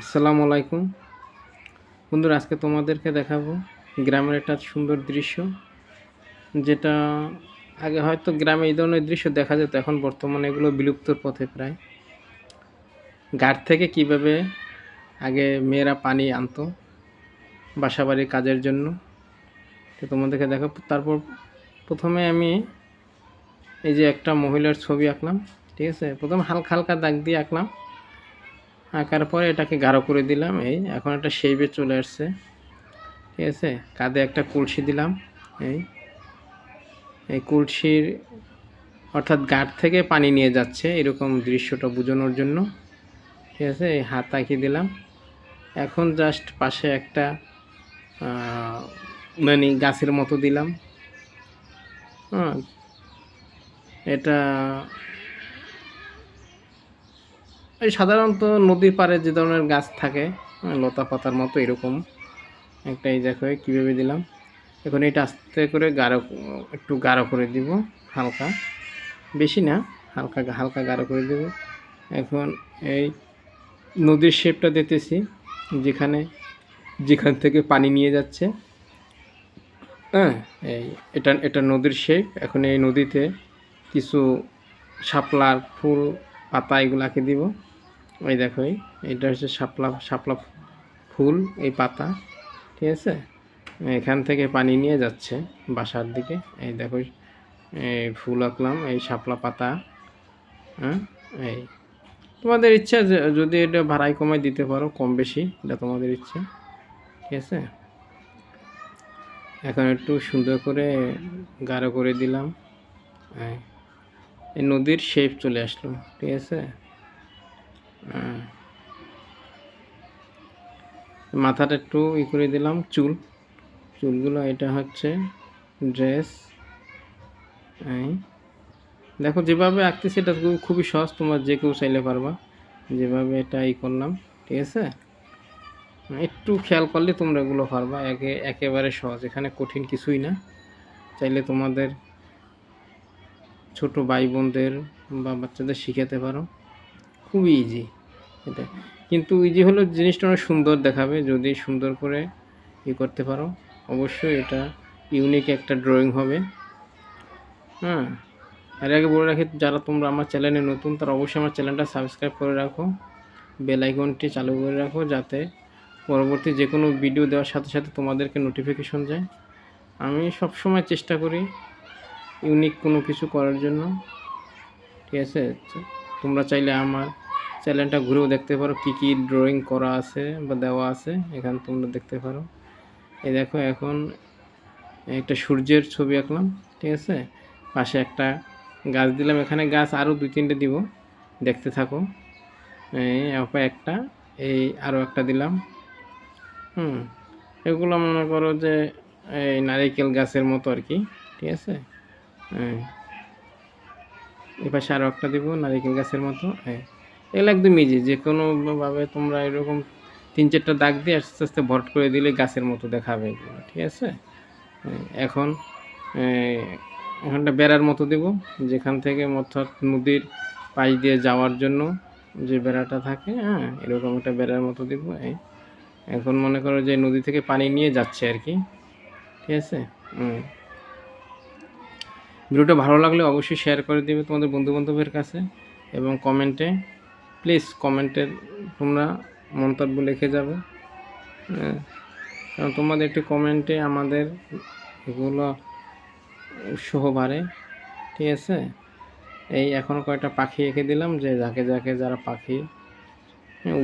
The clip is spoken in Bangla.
আসসালামু আলাইকুম। বন্ধুরা, আজকে তোমাদেরকে দেখাবো গ্রামের একটা সুন্দর দৃশ্য, যেটা আগে হয়তো গ্রামে এই ধরনের দৃশ্য দেখা যেত, এখন বর্তমানে এগুলো বিলুপ্তর পথে প্রায়। ঘাট থেকে কীভাবে আগে মেয়েরা পানি আনতো, বাসাবাড়ির কাজের জন্য তো তোমাদেরকে দেখাবো। তারপর প্রথমে আমি এই যে একটা মহিলার ছবি আঁকলাম, ঠিক আছে? প্রথম হালকা হালকা দাগ দিয়ে আঁকলাম। আঁকার পরে এটাকে গাঢ় করে দিলাম, এই এখন একটা শেপে চলে আসছে, ঠিক আছে? কাঁধে একটা কলসি দিলাম, এই এই কলসির অর্থাৎ গাঁট থেকে পানি নিয়ে যাচ্ছে এরকম দৃশ্যটা বোঝানোর জন্য, ঠিক আছে? এই হাত আঁকিয়ে দিলাম, এখন জাস্ট পাশে একটা মানে গাছের মতো দিলাম হ্যাঁ? এটা এই সাধারণত নদীর পাড়ে যে ধরনের গাছ থাকে হ্যাঁ, লতা পাতার মতো এরকম। একটা এই দেখো কীভাবে দিলাম? এখন এটা আস্তে করে গাঢ় একটু গাঢ় করে দিব হালকা। বেশি না হালকা হালকা গাঢ় করে দেব। এখন এই নদীর শেপটা দিতেছি যেখানে যেখান থেকে পানি নিয়ে যাচ্ছে। হ্যাঁ এই এটা এটা নদীর শেপ এখন এই নদীতে কিছু শাপলার ফুল পাতা এগুলাকে দিব। ওই দেখো এটা হচ্ছে শাপলা শাপলা ফুল, এই পাতা, ঠিক আছে? এখান থেকে পানি নিয়ে যাচ্ছে বাসার দিকে। এই দেখো, এই ফুল আঁকলাম, এই শাপলা পাতা হ্যাঁ? এই, তোমাদের ইচ্ছা যদি এটা ভাড়ায় কমায় দিতে পারো, কম বেশি, এটা তোমাদের ইচ্ছা, ঠিক আছে? এখন একটু সুন্দর করে গাঢ় করে দিলাম। এই নদীর শেপ চলে আসলো, ঠিক আছে। মাথাটা একটু ই করে দিলাম, চুল। চুলগুলো এটা হচ্ছে ড্রেস। দেখো, যেভাবে আঁকতেছি, এটা খুব- খুবই সহজ, তোমরা যে কেউ চাইলে পারবা। যেভাবে এটা ই করলাম, ঠিক আছে? একটু খেয়াল করলে তোমরা এগুলো পারবা, একে, একেবারে সহজ। এখানে কঠিন কিছুই না। চাইলে তোমাদের ছোট ভাই বোনদের বা বাচ্চাদের শিখাতে পারো। খুবই ইজি এটা কিন্তু ইজি হলো জিনিসটা অনেক সুন্দর দেখাবে, যদি সুন্দর করে ই করতে পারো, অবশ্যই এটা ইউনিক একটা ড্রয়িং হবে। হ্যাঁ আর আগে বলে রাখি, যারা তোমরা আমার চ্যানেলে নতুন, তারা অবশ্যই আমার চ্যানেলটা সাবস্ক্রাইব করে রাখো। বেল আইকনটি চালু করে রাখো, যাতে পরবর্তী যে কোনো ভিডিও দেওয়ার সাথে সাথে তোমাদেরকে নোটিফিকেশন যায়। আমি সব সময় চেষ্টা করি ইউনিক কোনো কিছু করার জন্য। ঠিক আছে? তোমরা চাইলে আমার চ্যানেলটা ঘুরেও দেখতে পারো কী কী ড্রয়িং করা আছে বা দেওয়া আছে, এখানে তোমরা দেখতে পারো। এই দেখো এখন একটা সূর্যের ছবি আঁকলাম, ঠিক আছে? পাশে একটা গাছ দিলাম, এখানে গাছ আরও দুই তিনটে দিব, দেখতে থাকো। এই একটা, এই আরও একটা দিলাম। হুম, এগুলো মনে করো যে এই নারিকেল গাছের মতো আর কি, ঠিক আছে? এই পাশে আরও একটা দিব, নারিকেল গাছের মতো হ্যাঁ এগুলো একদম ইজি যে কোনোভাবে তোমরা এরকম তিন চারটা দাগ দিয়ে আস্তে আস্তে ভট করে দিলে গাছের মতো দেখাবে এগুলো, ঠিক আছে? এখন এখানটা বেড়ার মতো দেব, যেখান থেকে অর্থাৎ নদীর পাশ দিয়ে যাওয়ার জন্য যে বেড়াটা থাকে হ্যাঁ এরকম একটা বেড়ার মতো দেব, এই। এখন মনে করো যে নদী থেকে পানি নিয়ে যাচ্ছে আর কি, ঠিক আছে? ভিডিওটা ভালো লাগলে অবশ্যই শেয়ার করে দেবে তোমাদের বন্ধু বান্ধবের কাছে এবং কমেন্টে প্লিজ কমেন্টে তোমরা মন্তব্য লিখে যাবে। হ্যাঁ, কারণ তোমাদের একটি কমেন্টে আমাদের এগুলো উৎসাহ বাড়ে ঠিক আছে? এই এখন কয়েকটা পাখি এঁকে দিলাম যে যাকে যাকে যারা পাখি হ্যাঁ,